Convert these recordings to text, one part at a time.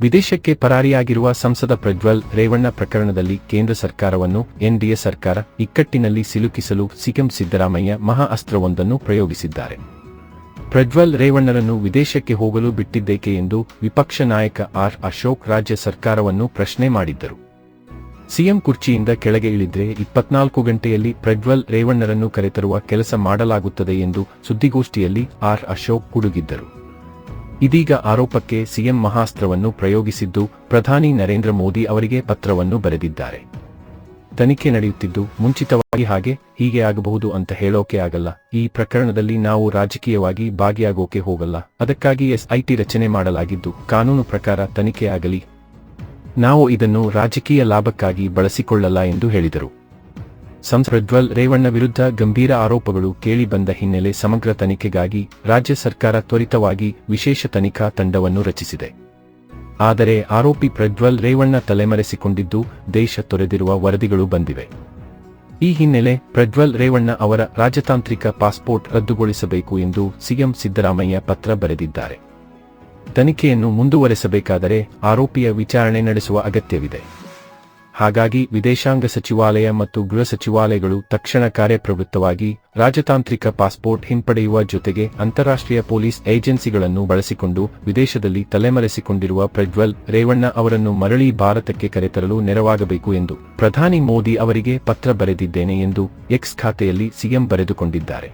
ವಿದೇಶಕ್ಕೆ ಪರಾರಿಯಾಗಿರುವ ಸಂಸದ ಪ್ರಜ್ವಲ್ ರೇವಣ್ಣ ಪ್ರಕರಣದಲ್ಲಿ ಕೇಂದ್ರ ಸರ್ಕಾರವನ್ನು, ಎನ್ಡಿಎ ಸರ್ಕಾರ ಇಕ್ಕಟ್ಟಿನಲ್ಲಿ ಸಿಲುಕಿಸಲು ಸಿಎಂ ಸಿದ್ದರಾಮಯ್ಯ ಮಹಾ ಅಸ್ತ್ರವೊಂದನ್ನು ಪ್ರಯೋಗಿಸಿದ್ದಾರೆ. ಪ್ರಜ್ವಲ್ ರೇವಣ್ಣರನ್ನು ವಿದೇಶಕ್ಕೆ ಹೋಗಲು ಬಿಟ್ಟಿದ್ದೇಕೆ ಎಂದು ವಿಪಕ್ಷ ನಾಯಕ ಆರ್. ಅಶೋಕ್ ರಾಜ್ಯ ಸರ್ಕಾರವನ್ನು ಪ್ರಶ್ನೆ ಮಾಡಿದ್ದರು. ಸಿಎಂ ಕುರ್ಚಿಯಿಂದ ಕೆಳಗೆ ಇಳಿದ್ರೆ ಇಪ್ಪತ್ನಾಲ್ಕು ಗಂಟೆಯಲ್ಲಿ ಪ್ರಜ್ವಲ್ ರೇವಣ್ಣರನ್ನು ಕರೆತರುವ ಕೆಲಸ ಮಾಡಲಾಗುತ್ತದೆ ಎಂದು ಸುದ್ದಿಗೋಷ್ಠಿಯಲ್ಲಿ ಆರ್. ಅಶೋಕ್ ಗುಡುಗಿದ್ದರು. ಇದೀಗ ಆರೋಪಕ್ಕೆ ಸಿಎಂ ಮಹಾಸ್ತ್ರವನ್ನು ಪ್ರಯೋಗಿಸಿದ್ದು ಪ್ರಧಾನಿ ನರೇಂದ್ರ ಮೋದಿ ಅವರಿಗೆ ಪತ್ರವನ್ನು ಬರೆದಿದ್ದಾರೆ. ತನಿಖೆ ನಡೆಯುತ್ತಿದ್ದು ಮುಂಚಿತವಾಗಿ ಹಾಗೆ ಹೀಗೆ ಆಗಬಹುದು ಅಂತ ಹೇಳೋಕೆ ಆಗಲ್ಲ. ಈ ಪ್ರಕರಣದಲ್ಲಿ ನಾವು ರಾಜಕೀಯವಾಗಿ ಭಾಗಿಯಾಗೋಕೆ ಹೋಗಲ್ಲ. ಅದಕ್ಕಾಗಿ ಎಸ್ಐಟಿ ರಚನೆ ಮಾಡಲಾಗಿದ್ದು ಕಾನೂನು ಪ್ರಕಾರ ತನಿಖೆ ಆಗಲಿ. ನಾವು ಇದನ್ನು ರಾಜಕೀಯ ಲಾಭಕ್ಕಾಗಿ ಬಳಸಿಕೊಳ್ಳಲ್ಲ ಎಂದು ಹೇಳಿದರು. ಸಂಸದ ಪ್ರಜ್ವಲ್ ರೇವಣ್ಣ ವಿರುದ್ಧ ಗಂಭೀರ ಆರೋಪಗಳು ಕೇಳಿಬಂದ ಹಿನ್ನೆಲೆ ಸಮಗ್ರ ತನಿಖೆಗಾಗಿ ರಾಜ್ಯ ಸರ್ಕಾರ ತ್ವರಿತವಾಗಿ ವಿಶೇಷ ತನಿಖಾ ತಂಡವನ್ನು ರಚಿಸಿದೆ. ಆದರೆ ಆರೋಪಿ ಪ್ರಜ್ವಲ್ ರೇವಣ್ಣ ತಲೆಮರೆಸಿಕೊಂಡಿದ್ದು ದೇಶ ತೊರೆದಿರುವ ವರದಿಗಳು ಬಂದಿವೆ. ಈ ಹಿನ್ನೆಲೆ ಪ್ರಜ್ವಲ್ ರೇವಣ್ಣ ಅವರ ರಾಜತಾಂತ್ರಿಕ ಪಾಸ್ಪೋರ್ಟ್ ರದ್ದುಗೊಳಿಸಬೇಕು ಎಂದು ಸಿಎಂ ಸಿದ್ದರಾಮಯ್ಯ ಪತ್ರ ಬರೆದಿದ್ದಾರೆ. ತನಿಖೆಯನ್ನು ಮುಂದುವರೆಸಬೇಕಾದರೆ ಆರೋಪಿಯ ವಿಚಾರಣೆ ನಡೆಸುವ ಅಗತ್ಯವಿದೆ. ಹಾಗಾಗಿ ವಿದೇಶಾಂಗ ಸಚಿವಾಲಯ ಮತ್ತು ಗೃಹ ಸಚಿವಾಲಯಗಳು ತಕ್ಷಣ ಕಾರ್ಯಪ್ರವೃತ್ತವಾಗಿ ರಾಜತಾಂತ್ರಿಕ ಪಾಸ್ಪೋರ್ಟ್ ಹಿಂಪಡೆಯುವ ಜೊತೆಗೆ ಅಂತಾರಾಷ್ಟ್ರೀಯ ಪೊಲೀಸ್ ಏಜೆನ್ಸಿಗಳನ್ನು ಬಳಸಿಕೊಂಡು ವಿದೇಶದಲ್ಲಿ ತಲೆಮರೆಸಿಕೊಂಡಿರುವ ಪ್ರಜ್ವಲ್ ರೇವಣ್ಣ ಅವರನ್ನು ಮರಳಿ ಭಾರತಕ್ಕೆ ಕರೆತರಲು ನೆರವಾಗಬೇಕು ಎಂದು ಪ್ರಧಾನಿ ಮೋದಿ ಅವರಿಗೆ ಪತ್ರ ಬರೆದಿದ್ದೇನೆ ಎಂದು ಎಕ್ಸ್ ಖಾತೆಯಲ್ಲಿ ಸಿಎಂ ಬರೆದುಕೊಂಡಿದ್ದಾರೆ.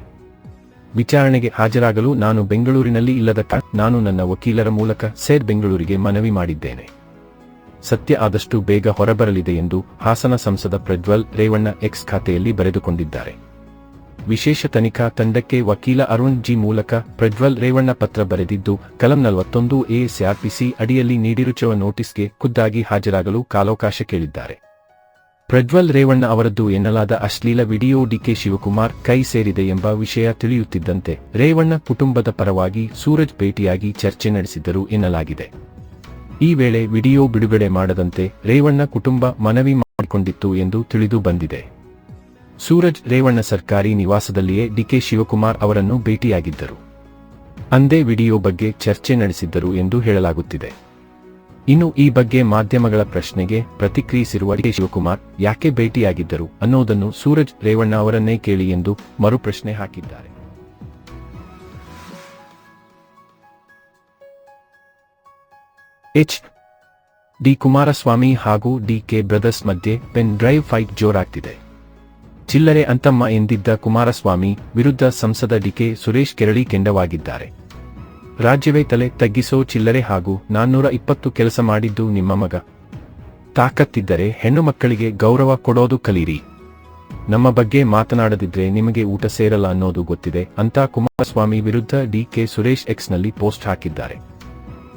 ವಿಚಾರಣೆಗೆ ಹಾಜರಾಗಲು ನಾನು ಬೆಂಗಳೂರಿನಲ್ಲಿ ಇಲ್ಲದ ನಾನು ನನ್ನ ವಕೀಲರ ಮೂಲಕ ಸೇರ್ ಬೆಂಗಳೂರಿಗೆ ಮನವಿ ಮಾಡಿದ್ದೇನೆ. ಸತ್ಯ ಆದಷ್ಟು ಬೇಗ ಹೊರಬರಲಿದೆ ಎಂದು ಹಾಸನ ಸಂಸದ ಪ್ರಜ್ವಲ್ ರೇವಣ್ಣ ಎಕ್ಸ್ ಖಾತೆಯಲ್ಲಿ ಬರೆದುಕೊಂಡಿದ್ದಾರೆ. ವಿಶೇಷ ತನಿಖಾ ತಂಡಕ್ಕೆ ವಕೀಲ ಅರುಣ್ ಜಿ ಮೂಲಕ ಪ್ರಜ್ವಲ್ ರೇವಣ್ಣ ಪತ್ರ ಬರೆದಿದ್ದು, ಕಲಂ ನಲವತ್ತೊಂದು ಎಎಸ್ಆರ್ಪಿಸಿ ಸಿಆರ್ಪಿಸಿ ಅಡಿಯಲ್ಲಿ ನೀಡಿರುಚುವ ನೋಟಿಸ್ಗೆ ಖುದ್ದಾಗಿ ಹಾಜರಾಗಲು ಕಾಲಾವಕಾಶ ಕೇಳಿದ್ದಾರೆ. ಪ್ರಜ್ವಲ್ ರೇವಣ್ಣ ಅವರದ್ದು ಎನ್ನಲಾದ ಅಶ್ಲೀಲ ವಿಡಿಯೋ ಡಿಕೆ ಶಿವಕುಮಾರ್ ಕೈ ಸೇರಿದೆ ಎಂಬ ವಿಷಯ ತಿಳಿಯುತ್ತಿದ್ದಂತೆ ರೇವಣ್ಣ ಕುಟುಂಬದ ಪರವಾಗಿ ಸೂರಜ್ ಭೇಟಿಯಾಗಿ ಚರ್ಚೆ ನಡೆಸಿದ್ದರು ಎನ್ನಲಾಗಿದೆ. ಈ ವೇಳೆ ವಿಡಿಯೋ ಬಿಡುಗಡೆ ಮಾಡದಂತೆ ರೇವಣ್ಣ ಕುಟುಂಬ ಮನವಿ ಮಾಡಿಕೊಂಡಿತ್ತು ಎಂದು ತಿಳಿದು ಬಂದಿದೆ. ಸೂರಜ್ ರೇವಣ್ಣ ಸರ್ಕಾರಿ ನಿವಾಸದಲ್ಲಿಯೇ ಡಿಕೆ ಶಿವಕುಮಾರ್ ಅವರನ್ನು ಭೇಟಿಯಾಗಿದ್ದರು. ಅಂದೇ ವಿಡಿಯೋ ಬಗ್ಗೆ ಚರ್ಚೆ ನಡೆಸಿದ್ದರು ಎಂದು ಹೇಳಲಾಗುತ್ತಿದೆ. ಇನ್ನು ಈ ಬಗ್ಗೆ ಮಾಧ್ಯಮಗಳ ಪ್ರಶ್ನೆಗೆ ಪ್ರತಿಕ್ರಿಯಿಸಿರುವ ಡಿಕೆ ಶಿವಕುಮಾರ್, ಯಾಕೆ ಭೇಟಿಯಾಗಿದ್ದರು ಅನ್ನೋದನ್ನು ಸೂರಜ್ ರೇವಣ್ಣ ಅವರನ್ನೇ ಕೇಳಿ ಎಂದು ಮರುಪ್ರಶ್ನೆ ಹಾಕಿದ್ದಾರೆ. ಎಚ್ ಡಿ ಕುಮಾರಸ್ವಾಮಿ ಹಾಗೂ ಡಿ ಕೆ ಬ್ರದರ್ಸ್ ಮಧ್ಯೆ ಪೆನ್ ಡ್ರೈವ್ ಫೈಟ್ ಜೋರಾಗ್ತಿದೆ. ಚಿಲ್ಲರೆ ಅಂತಮ್ಮ ಎಂದಿದ್ದ ಕುಮಾರಸ್ವಾಮಿ ವಿರುದ್ಧ ಸಂಸದ ಡಿಕೆ ಸುರೇಶ್ ಕೆರಳಿ ಕೆಂಡವಾಗಿದ್ದಾರೆ. ರಾಜ್ಯವೇ ತಲೆ ತಗ್ಗಿಸೋ ಚಿಲ್ಲರೆ ಹಾಗೂ ನಾನ್ನೂರ ಇಪ್ಪತ್ತು ಕೆಲಸ ಮಾಡಿದ್ದು ನಿಮ್ಮ ಮಗ. ತಾಕತ್ತಿದ್ದರೆ ಹೆಣ್ಣು ಮಕ್ಕಳಿಗೆ ಗೌರವ ಕೊಡೋದು ಕಲೀರಿ. ನಮ್ಮ ಬಗ್ಗೆ ಮಾತನಾಡದಿದ್ರೆ ನಿಮಗೆ ಊಟ ಸೇರಲ್ಲ ಅನ್ನೋದು ಗೊತ್ತಿದೆ ಅಂತ ಕುಮಾರಸ್ವಾಮಿ ವಿರುದ್ಧ ಡಿಕೆ ಸುರೇಶ್ ಎಕ್ಸ್ನಲ್ಲಿ ಪೋಸ್ಟ್ ಹಾಕಿದ್ದಾರೆ.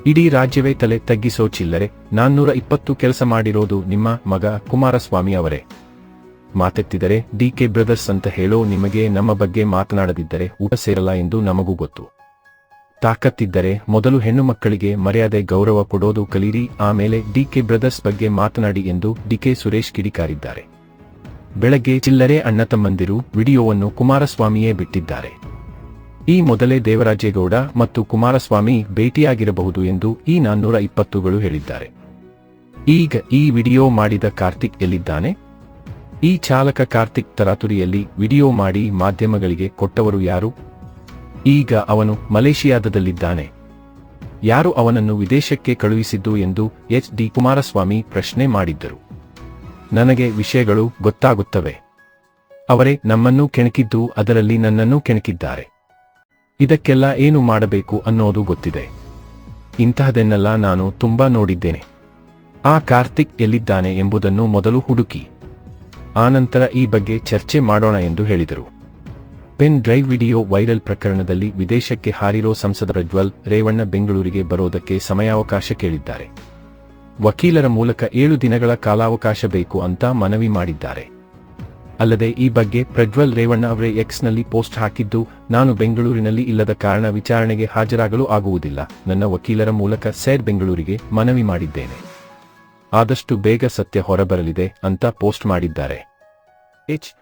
ಇಡೀ ರಾಜ್ಯವೇ ತಲೆ ತಗ್ಗಿಸೋ ಚಿಲ್ಲರೆ, ನಾನ್ನೂರ ಇಪ್ಪತ್ತು ಕೆಲಸ ಮಾಡಿರೋದು ನಿಮ್ಮ ಮಗ ಕುಮಾರಸ್ವಾಮಿ ಅವರೇ. ಮಾತೆತ್ತಿದರೆ ಡಿಕೆ ಬ್ರದರ್ಸ್ ಅಂತ ಹೇಳೋ ನಿಮಗೆ ನಮ್ಮ ಬಗ್ಗೆ ಮಾತನಾಡದಿದ್ದರೆ ಊಟ ಸೇರಲ್ಲ ಎಂದು ನಮಗೂ ಗೊತ್ತು. ತಾಕತ್ತಿದ್ದರೆ ಮೊದಲು ಹೆಣ್ಣು ಮಕ್ಕಳಿಗೆ ಮರ್ಯಾದೆ ಗೌರವ ಕೊಡೋದು ಕಲೀರಿ, ಆಮೇಲೆ ಡಿಕೆ ಬ್ರದರ್ಸ್ ಬಗ್ಗೆ ಮಾತನಾಡಿ ಎಂದು ಡಿಕೆ ಸುರೇಶ್ ಕಿಡಿಕಾರಿದ್ದಾರೆ. ಬೆಳಗ್ಗೆ ಚಿಲ್ಲರೆ ಅಣ್ಣ ತಮ್ಮಂದಿರು ವಿಡಿಯೋವನ್ನು ಕುಮಾರಸ್ವಾಮಿಯೇ ಬಿಟ್ಟಿದ್ದಾರೆ. ಈ ಮೊದಲೇ ದೇವರಾಜೇಗೌಡ ಮತ್ತು ಕುಮಾರಸ್ವಾಮಿ ಭೇಟಿಯಾಗಿರಬಹುದು ಎಂದು ಈ ನಾನ್ನೂರ ಇಪ್ಪತ್ತುಗಳು ಹೇಳಿದ್ದಾರೆ. ಈಗ ಈ ವಿಡಿಯೋ ಮಾಡಿದ ಕಾರ್ತಿಕ್ ಎಲ್ಲಿದ್ದಾನೆ? ಈ ಚಾಲಕ ಕಾರ್ತಿಕ್ ತರಾತುರಿಯಲ್ಲಿ ವಿಡಿಯೋ ಮಾಡಿ ಮಾಧ್ಯಮಗಳಿಗೆ ಕೊಟ್ಟವರು ಯಾರು? ಈಗ ಅವನು ಮಲೇಷಿಯಾದದಲ್ಲಿದ್ದಾನೆ ಯಾರು ಅವನನ್ನು ವಿದೇಶಕ್ಕೆ ಕಳುಹಿಸಿದ್ದು ಎಂದು ಎಚ್ ಡಿ ಕುಮಾರಸ್ವಾಮಿ ಪ್ರಶ್ನೆ ಮಾಡಿದ್ದರು. ನನಗೆ ವಿಷಯಗಳು ಗೊತ್ತಾಗುತ್ತವೆ. ಅವರೇ ನಮ್ಮನ್ನೂ ಕೆಣಕಿದ್ದು ಅದರಲ್ಲಿ ನನ್ನನ್ನೂ ಕೆಣಕಿದ್ದಾರೆ. ಇದಕ್ಕೆಲ್ಲ ಏನು ಮಾಡಬೇಕು ಅನ್ನೋದು ಗೊತ್ತಿದೆ. ಇಂತಹದನ್ನೆಲ್ಲ ನಾನು ತುಂಬಾ ನೋಡಿದ್ದೇನೆ. ಆ ಕಾರ್ತಿಕ್ ಎಲ್ಲಿದ್ದಾನೆ ಎಂಬುದನ್ನು ಮೊದಲು ಹುಡುಕಿ. ಆನಂತರ ಈ ಬಗ್ಗೆ ಚರ್ಚೆ ಮಾಡೋಣ ಎಂದು ಹೇಳಿದರು. ಪೆನ್ ಡ್ರೈವ್ ವಿಡಿಯೋ ವೈರಲ್ ಪ್ರಕರಣದಲ್ಲಿ ವಿದೇಶಕ್ಕೆ ಹಾರಿರೋ ಸಂಸದ ಪ್ರಜ್ವಲ್ ರೇವಣ್ಣ ಬೆಂಗಳೂರಿಗೆ ಬರೋದಕ್ಕೆ ಸಮಯಾವಕಾಶ ಕೇಳಿದ್ದಾರೆ. ವಕೀಲರ ಮೂಲಕ ಏಳು ದಿನಗಳ ಕಾಲಾವಕಾಶ ಬೇಕು ಅಂತ ಮನವಿ ಮಾಡಿದ್ದಾರೆ. ಅಲ್ಲದೆ ಈ ಬಗ್ಗೆ ಪ್ರಜ್ವಲ್ ರೇವಣ್ಣ ಅವರೇ ಎಕ್ಸ್ನಲ್ಲಿ ಪೋಸ್ಟ್ ಹಾಕಿದ್ದು, ನಾನು ಬೆಂಗಳೂರಿನಲ್ಲಿ ಇಲ್ಲದ ಕಾರಣ ವಿಚಾರಣೆಗೆ ಹಾಜರಾಗಲು ಆಗುವುದಿಲ್ಲ. ನನ್ನ ವಕೀಲರ ಮೂಲಕ ಸೇರ್ ಬೆಂಗಳೂರಿಗೆ ಮನವಿ ಮಾಡಿದ್ದೇನೆ. ಆದಷ್ಟು ಬೇಗ ಸತ್ಯ ಹೊರಬರಲಿದೆ ಅಂತ ಪೋಸ್ಟ್ ಮಾಡಿದ್ದಾರೆ. ಎಚ್.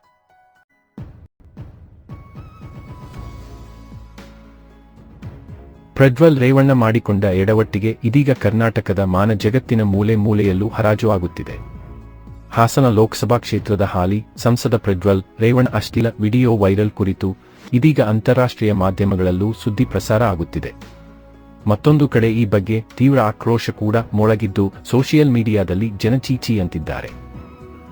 ಪ್ರಜ್ವಲ್ ರೇವಣ್ಣ ಮಾಡಿಕೊಂಡ ಎಡವಟ್ಟಿಗೆ ಇದೀಗ ಕರ್ನಾಟಕದ ಮಾನ ಜಗತ್ತಿನ ಮೂಲೆ ಮೂಲೆಯಲ್ಲೂ ಹರಾಜು ಆಗುತ್ತಿದೆ. ಹಾಸನ ಲೋಕಸಭಾ ಕ್ಷೇತ್ರದ ಹಾಲಿ, ಸಂಸದ ಪ್ರಜ್ವಲ್, ರೇವಣ್ಣ ಅಶ್ಲೀಲ ವಿಡಿಯೋ ವೈರಲ್ ಕುರಿತು ಇದೀಗ ಅಂತಾರಾಷ್ಟ್ರೀಯ ಮಾಧ್ಯಮಗಳಲ್ಲೂ ಸುದ್ದಿ ಪ್ರಸಾರ ಆಗುತ್ತಿದೆ. ಮತ್ತೊಂದು ಕಡೆ ಈ ಬಗ್ಗೆ ತೀವ್ರ ಆಕ್ರೋಶ ಕೂಡ ಮೊಳಗಿದ್ದು ಸೋಷಿಯಲ್ ಮೀಡಿಯಾದಲ್ಲಿ ಜನಚೀಚಿ ಅಂತಿದ್ದಾರೆ.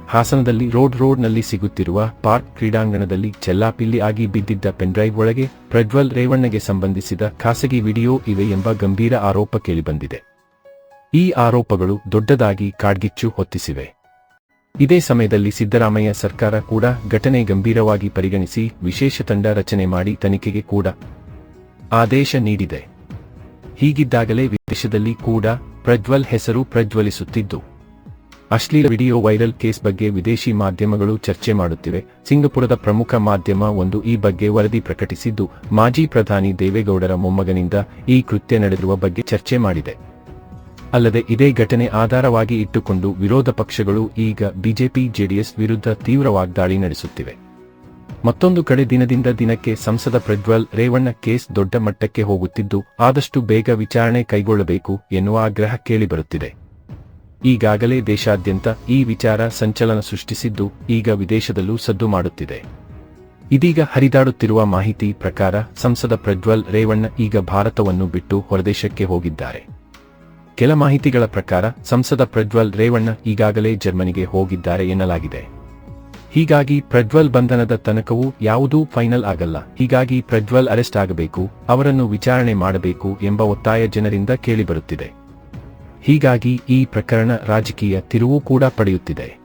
ಹಾಸನದಲ್ಲಿ ರೋಡ್ ರೋಡ್ನಲ್ಲಿ ಸಿಗುತ್ತಿರುವ ಪಾರ್ಕ್ ಕ್ರೀಡಾಂಗಣದಲ್ಲಿ ಚೆಲ್ಲಾಪಿಲ್ಲಿ ಆಗಿ ಬಿದ್ದಿದ್ದ ಪೆನ್ಡ್ರೈವ್ ಒಳಗೆ ಪ್ರಜ್ವಲ್ ರೇವಣ್ಣಗೆ ಸಂಬಂಧಿಸಿದ ಖಾಸಗಿ ವಿಡಿಯೋ ಇವೆ ಎಂಬ ಗಂಭೀರ ಆರೋಪ ಕೇಳಿಬಂದಿದೆ. ಈ ಆರೋಪಗಳು ದೊಡ್ಡದಾಗಿ ಕಾಡ್ಗಿಚ್ಚು ಹೊತ್ತಿಸಿವೆ. ಇದೇ ಸಮಯದಲ್ಲಿ ಸಿದ್ದರಾಮಯ್ಯ ಸರ್ಕಾರ ಕೂಡ ಘಟನೆ ಗಂಭೀರವಾಗಿ ಪರಿಗಣಿಸಿ ವಿಶೇಷ ತಂಡ ರಚನೆ ಮಾಡಿ ತನಿಖೆಗೆ ಕೂಡ ಆದೇಶ ನೀಡಿದೆ. ಹೀಗಿದ್ದಾಗಲೇ ವಿದೇಶದಲ್ಲಿ ಕೂಡ ಪ್ರಜ್ವಲ್ ಹೆಸರು ಪ್ರಜ್ವಲಿಸುತ್ತಿದ್ದು, ಅಶ್ಲೀಲ ವಿಡಿಯೋ ವೈರಲ್ ಕೇಸ್ ಬಗ್ಗೆ ವಿದೇಶಿ ಮಾಧ್ಯಮಗಳು ಚರ್ಚೆ ಮಾಡುತ್ತಿವೆ. ಸಿಂಗಪುರದ ಪ್ರಮುಖ ಮಾಧ್ಯಮ ಒಂದು ಈ ಬಗ್ಗೆ ವರದಿ ಪ್ರಕಟಿಸಿದ್ದು, ಮಾಜಿ ಪ್ರಧಾನಿ ದೇವೇಗೌಡರ ಮೊಮ್ಮಗನಿಂದ ಈ ಕೃತ್ಯ ನಡೆದಿರುವ ಬಗ್ಗೆ ಚರ್ಚೆ ಮಾಡಿದೆ. ಅಲ್ಲದೆ ಇದೇ ಘಟನೆ ಆಧಾರವಾಗಿ ಇಟ್ಟುಕೊಂಡು ವಿರೋಧ ಪಕ್ಷಗಳು ಈಗ ಬಿಜೆಪಿ, ಜೆಡಿಎಸ್ ವಿರುದ್ಧ ತೀವ್ರ ವಾಗ್ದಾಳಿ ನಡೆಸುತ್ತಿವೆ. ಮತ್ತೊಂದು ಕಡೆ ದಿನದಿಂದ ದಿನಕ್ಕೆ ಸಂಸದ ಪ್ರಜ್ವಲ್ ರೇವಣ್ಣ ಕೇಸ್ ದೊಡ್ಡ ಮಟ್ಟಕ್ಕೆ ಹೋಗುತ್ತಿದ್ದು, ಆದಷ್ಟು ಬೇಗ ವಿಚಾರಣೆ ಕೈಗೊಳ್ಳಬೇಕು ಎನ್ನುವ ಆಗ್ರಹ ಕೇಳಿಬರುತ್ತಿದೆ. ಈಗಾಗಲೇ ದೇಶಾದ್ಯಂತ ಈ ವಿಚಾರ ಸಂಚಲನ ಸೃಷ್ಟಿಸಿದ್ದು, ಈಗ ವಿದೇಶದಲ್ಲೂ ಸದ್ದು ಮಾಡುತ್ತಿದೆ. ಇದೀಗ ಹರಿದಾಡುತ್ತಿರುವ ಮಾಹಿತಿ ಪ್ರಕಾರ ಸಂಸದ ಪ್ರಜ್ವಲ್ ರೇವಣ್ಣ ಈಗ ಭಾರತವನ್ನು ಬಿಟ್ಟು ಹೊರದೇಶಕ್ಕೆ ಹೋಗಿದ್ದಾರೆ. ಕೆಲ ಮಾಹಿತಿಗಳ ಪ್ರಕಾರ, ಸಂಸದ ಪ್ರಜ್ವಲ್ ರೇವಣ್ಣ ಈಗಾಗಲೇ ಜರ್ಮನಿಗೆ ಹೋಗಿದ್ದಾರೆ ಎನ್ನಲಾಗಿದೆ. ಹೀಗಾಗಿ ಪ್ರಜ್ವಲ್ ಬಂಧನದ ತನಕವೂ ಯಾವುದೂ ಫೈನಲ್ ಆಗಲ್ಲ. ಹೀಗಾಗಿ ಪ್ರಜ್ವಲ್ ಅರೆಸ್ಟ್ ಆಗಬೇಕು, ಅವರನ್ನು ವಿಚಾರಣೆ ಮಾಡಬೇಕು ಎಂಬ ಒತ್ತಾಯ ಜನರಿಂದ ಕೇಳಿಬರುತ್ತಿದೆ. ಹೀಗಾಗಿ ಈ ಪ್ರಕರಣ ರಾಜಕೀಯ ತಿರುವು ಕೂಡ ಪಡೆಯುತ್ತಿದೆ.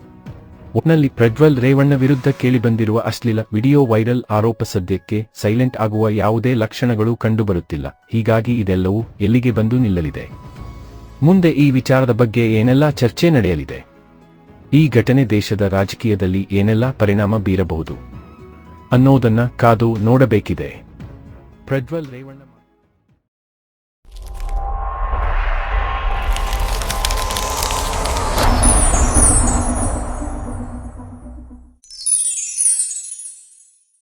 ಒಟ್ನಲ್ಲಿ ಪ್ರಜ್ವಲ್ ರೇವಣ್ಣ ವಿರುದ್ಧ ಕೇಳಿಬಂದಿರುವ ಅಶ್ಲೀಲ ವಿಡಿಯೋ ವೈರಲ್ ಆರೋಪ ಸದ್ಯಕ್ಕೆ ಸೈಲೆಂಟ್ ಆಗುವ ಯಾವುದೇ ಲಕ್ಷಣಗಳು ಕಂಡುಬರುತ್ತಿಲ್ಲ. ಹೀಗಾಗಿ ಇದೆಲ್ಲವೂ ಎಲ್ಲಿಗೆ ಬಂದು ನಿಲ್ಲಲಿದೆ? ಮುಂದೆ ಈ ವಿಚಾರದ ಬಗ್ಗೆ ಏನೆಲ್ಲಾ ಚರ್ಚೆ ನಡೆಯಲಿದೆ? ಈ ಘಟನೆ ದೇಶದ ರಾಜಕೀಯದಲ್ಲಿ ಏನೆಲ್ಲಾ ಪರಿಣಾಮ ಬೀರಬಹುದು ಅನ್ನೋದನ್ನ ಕಾದು ನೋಡಬೇಕಿದೆ. ಪ್ರಜ್ವಲ್ ರೇವಣ್ಣ